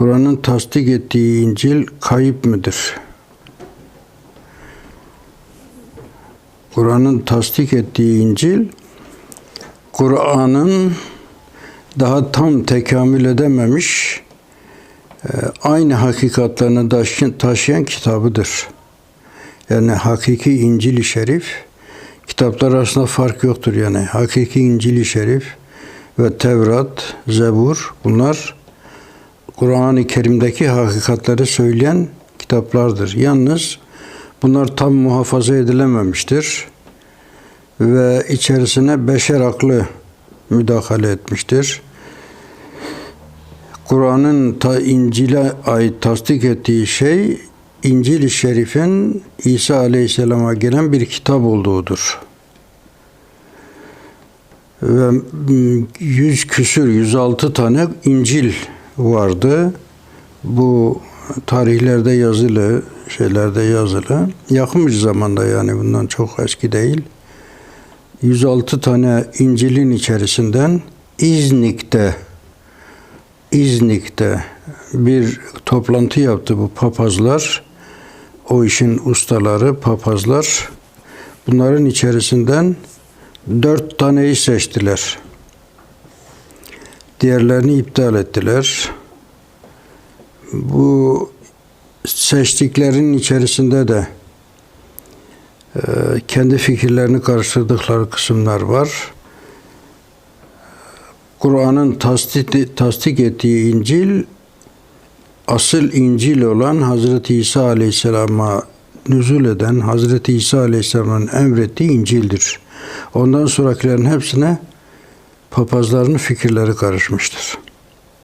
Kur'an'ın tasdik ettiği İncil kayıp mıdır? Kur'an'ın tasdik ettiği İncil Kur'an'ın daha tam tekamül edememiş e, aynı hakikatlerini taşıyan, kitabıdır. Yani hakiki İncil-i Şerif kitaplar arasında fark yoktur yani. Hakiki İncil-i Şerif ve Tevrat, Zebur bunlar Kur'an-ı Kerim'deki hakikatleri söyleyen kitaplardır. Yalnız bunlar tam muhafaza edilememiştir ve içerisine beşer aklı müdahale etmiştir. Kur'an'ın ta İncil'e ait tasdik ettiği şey İncil-i Şerif'in İsa Aleyhisselam'a gelen bir kitap olduğudur. Ve mm, yüz küsür, 106 tane İncil vardı. Bu tarihlerde yazılı, şeylerde yazılı. Yakın bir zamanda yani bundan çok eski değil. 106 tane İncil'in içerisinden İznik'te İznik'te bir toplantı yaptı bu papazlar. O işin ustaları, papazlar. Bunların içerisinden dört taneyi seçtiler. Diğerlerini iptal ettiler. Bu seçtiklerin içerisinde de e, kendi fikirlerini karıştırdıkları kısımlar var. Kur'an'ın tasdik, tasdik ettiği İncil asıl İncil olan Hazreti İsa Aleyhisselam'a nüzul eden Hazreti İsa Aleyhisselam'ın emrettiği İncil'dir. Ondan sonrakilerin hepsine papazların fikirleri karışmıştır.